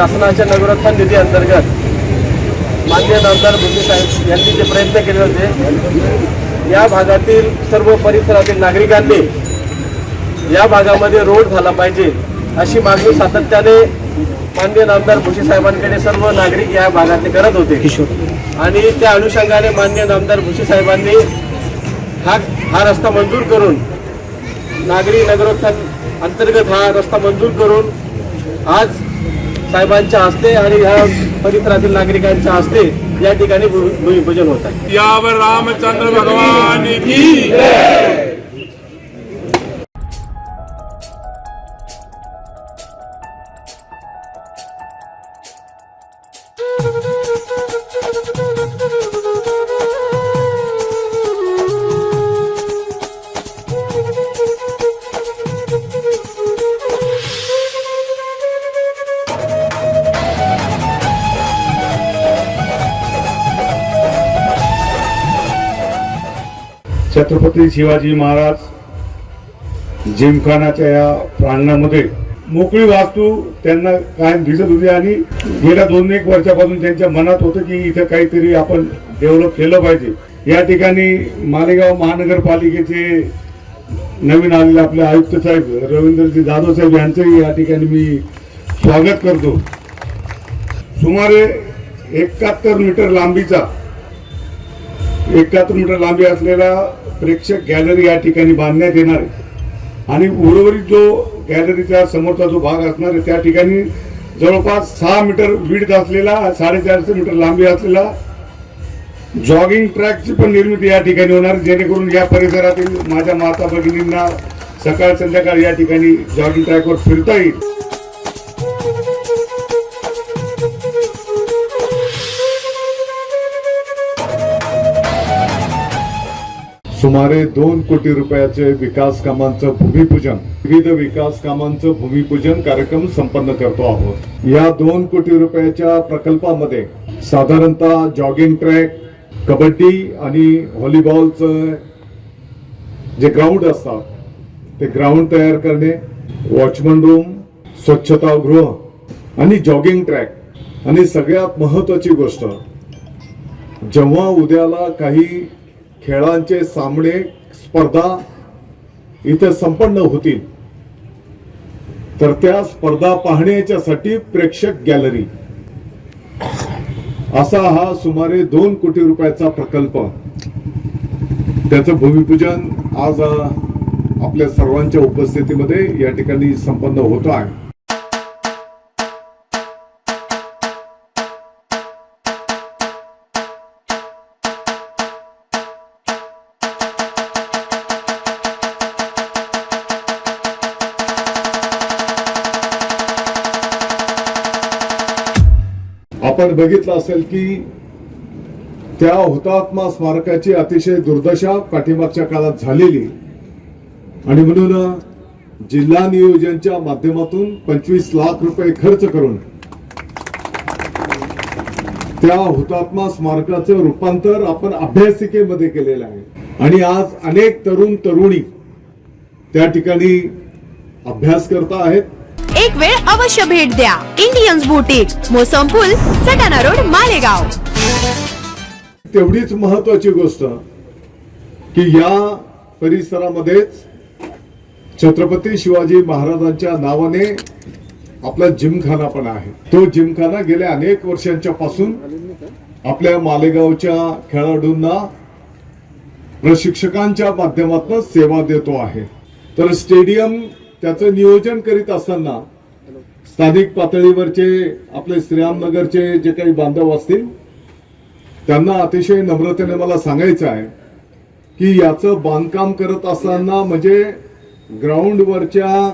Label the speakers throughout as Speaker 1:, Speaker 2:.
Speaker 1: शासनाच्या नगरोत्थान निधी अंतर्गत मान्य आमदार भुसे साहेब यांनी जे प्रयत्न केले होते या भागातील सर्व परिसरातील नागरिकांनी या भागामध्ये रोड झाला पाहिजे अशी मागणी सातत्याने मान्य नामदार भुसे साहेबांकडे सर्व नागरिक या भागातले करत होते. आणि त्या अनुषंगाने मान्य आमदार भुसे साहेबांनी हा हा रस्ता मंजूर करून नागरी नगरोत्थान अंतर्गत हा रस्ता मंजूर करून आज साहेबांच्या हस्ते आणि ह्या परिसरातील नागरिकांच्या हस्ते या ठिकाणी भूमिपूजन होत आहे.
Speaker 2: यावर रामचंद्र भगवान की
Speaker 3: छत्रपती शिवाजी महाराज जिमखानाच्या या प्रांगणामध्ये मोकळी वास्तू त्यांना कायम दिसत होती आणि गेल्या दोन एक वर्षापासून त्यांच्या मनात होतं की इथं काहीतरी आपण डेव्हलप केलं पाहिजे. या ठिकाणी मालेगाव महानगरपालिकेचे नवीन आलेले आपले आयुक्त साहेब रवींद्रजी जाधव साहेब यांचंही या ठिकाणी मी स्वागत करतो. सुमारे एकाहत्तर मीटर लांबीचा एकाहत्तर मीटर लांबी असलेला प्रेक्षक गॅलरी या ठिकाणी बांधण्यात येणार आहे. आणि उर्वरित जो गॅलरीच्या समोरचा जो भाग असणार आहे त्या ठिकाणी जवळपास सहा मीटर विड असलेला साडेचारशे मीटर लांबी असलेला जॉगिंग ट्रॅकची पण निर्मिती या ठिकाणी होणार जेणेकरून या परिसरातील माझ्या माता भगिनींना सकाळ संध्याकाळ या ठिकाणी जॉगिंग ट्रॅकवर फिरता येईल. सुमारे दोन कोटी रुपयाचे विकास कामांचं भूमिपूजन विविध विकास कामांचं भूमिपूजन कार्यक्रम संपन्न करतो आहोत. या दोन कोटी रुपयाच्या प्रकल्पामध्ये साधारणतः जॉगिंग ट्रॅक कबड्डी आणि व्हॉलीबॉलचं जे ग्राउंड असतात ते ग्राउंड तयार करणे वॉचमन रूम स्वच्छतागृह आणि जॉगिंग ट्रॅक आणि सगळ्यात महत्वाची गोष्ट जेव्हा उद्याला काही खेळांचे सामने स्पर्धा इथे संपन्न होतील. तर त्या स्पर्धा पाहण्याच्यासाठी प्रेक्षक गॅलरी. असा हा सुमारे दोन कोटी रुपयाचा प्रकल्प. त्याचं भूमिपूजन आज आपल्या सर्वांच्या उपस्थितीमध्ये या ठिकाणी संपन्न होत आहे. आपण बघितलं असेल की त्या हुतात्मा स्मारकाची अतिशय दुर्दशा पाठीमागच्या काळात झालेली. आणि म्हणून जिल्हा नियोजनच्या माध्यमातून पंचवीस लाख रुपये खर्च करून त्या हुतात्मा स्मारकाचं रूपांतर आपण अभ्यासिकेमध्ये केलेलं आहे. आणि आज अनेक तरुण तरुणी त्या ठिकाणी अभ्यास करता आहेत.
Speaker 4: एक वेळ अवश्य भेट द्या. Indians boutique Mosampul Satana road Malegaon.
Speaker 3: तेवढीच महत्वाची गोष्ट की या परिसरामध्येच छत्रपती शिवाजी महाराजांच्या नावाने आपला जिमखाना पण आहे. तो जिमखाना गेल्या अनेक वर्षांच्या पासून आपल्या मालेगावच्या खेळाडूंना प्रशिक्षकांच्या माध्यमातून सेवा देतो आहे. तर स्टेडियम त्याचं नियोजन करीत असताना स्थानिक पातळीवरचे आपले श्रीरामनगरचे जे काही बांधव असतील त्यांना अतिशय नम्रतेने मला सांगायचं आहे की याचं बांधकाम करत असताना म्हणजे ग्राउंडवरच्या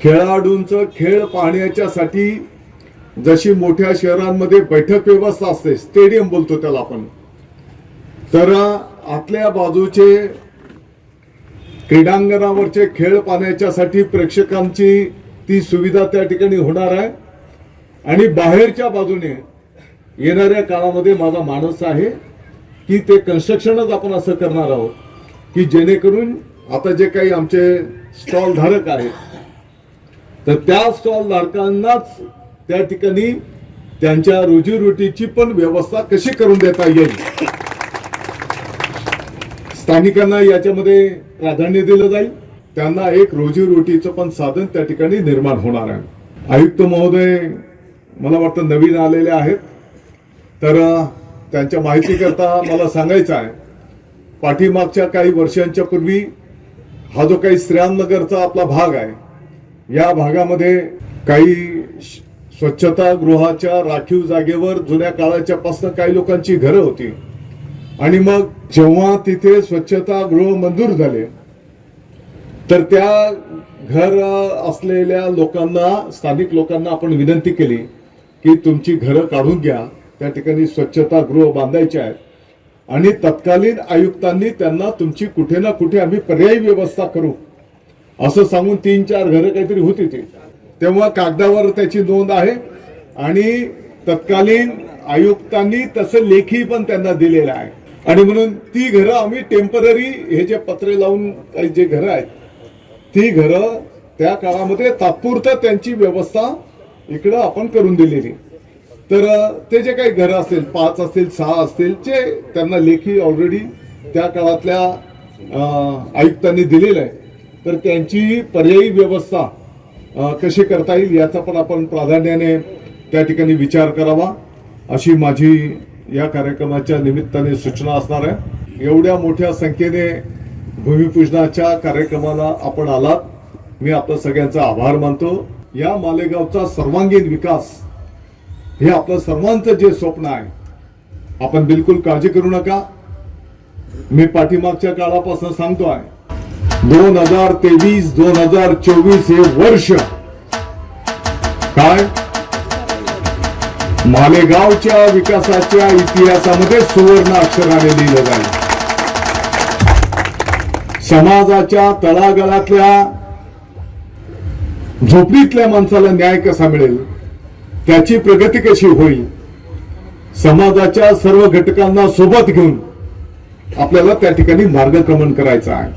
Speaker 3: खेळाडूंचं खेळ पाहण्याच्यासाठी जशी मोठ्या शहरांमध्ये बैठक व्यवस्था असते स्टेडियम बोलतो त्याला आपण तर आतल्या बाजूचे क्रीडांगणावरचे खेळ पाहण्याच्यासाठी प्रेक्षकांची ती सुविधा त्या ठिकाणी होणार आहे. आणि बाहेरच्या बाजूने येणाऱ्या काळामध्ये माझा मानस आहे की ते कन्स्ट्रक्शनच आपण असं करणार आहोत की जेणेकरून आता जे काही आमचे स्टॉल धारक आहेत तर त्या स्टॉल धारकांनाच त्या ठिकाणी त्यांच्या रोजीरोटीची पण व्यवस्था कशी करून देता येईल? स्थानिकांना याच्यामध्ये प्राधान्य दिलं जाईल. त्यांना एक रोजीरोटीचं पण साधन त्या ठिकाणी निर्माण होणार आहे. आयुक्त महोदय मला वाटतं नवीन आलेले आहेत. तर त्यांच्या माहितीकरता मला सांगायचं आहे पाठीमागच्या काही वर्षांच्या पूर्वी हा जो काही श्रीरामनगरचा आपला भाग आहे या भागामध्ये काही श- स्वच्छता गृहाच्या राखीव जागेवर जुन्या काळाच्या पासून काही लोकांची घरं होती. आणि मग जेव्हा तिथे स्वच्छता गृह मंजूर झाले तर त्या घर असलेल्या लोकांना स्थानिक लोकांना आपण विनंती केली की तुमची घरं काढून घ्या त्या ठिकाणी स्वच्छता गृह बांधायचे आहेत. आणि तत्कालीन आयुक्तांनी त्यांना तुमची कुठे ना कुठे आम्ही पर्यायी व्यवस्था करू असं सांगून तीन चार घरं काहीतरी होती ती. तेव्हा कागदावर त्याची नोंद आहे आणि तत्कालीन आयुक्तांनी तसं लेखी पण त्यांना दिलेलं आहे. आणि म्हणून ती घरं आम्ही टेंपररी हे जे पत्रे लावून काही जे घरं आहेत ती घरं त्या काळामध्ये तात्पुरतं त्यांची व्यवस्था इकडं आपण करून दिलेली. तर ते जे काही घरं असतील पाच असतील सहा असतील जे त्यांना लेखी ऑलरेडी त्या काळातल्या आयुक्तांनी दिलेलं आहे तर त्यांची पर्यायी व्यवस्था कशी करता येईल याचा पण आपण प्राधान्याने त्या ठिकाणी विचार करावा अशी माझी या कार्यक्रमाच्या निमित्ताने सूचना असणार आहे. एवढ्या मोठ्या संख्येने भूमिपूजनाच्या कार्यक्रमाला आपण आलात. मी आपलं सगळ्यांचा आभार मानतो. या मालेगावचा सर्वांगीण विकास हे आपलं सर्वांचं जे स्वप्न आहे आपण बिलकुल काळजी करू नका. मी पाठीमागच्या काळापासून सांगतो आहे दोन हजार तेवीस दोन हजार चोवीस हे वर्ष काय मालेगावच्या विकासाच्या इतिहासामध्ये सुवर्ण अक्षराने लिहिलं जाईल. समाजाच्या तळागाळातल्या झोपडीतल्या माणसाला न्याय कसा मिळेल त्याची प्रगती कशी होईल समाजाच्या सर्व घटकांना सोबत घेऊन आपल्याला त्या ठिकाणी मार्गक्रमण करायचं आहे.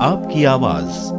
Speaker 5: आपकी आवाज।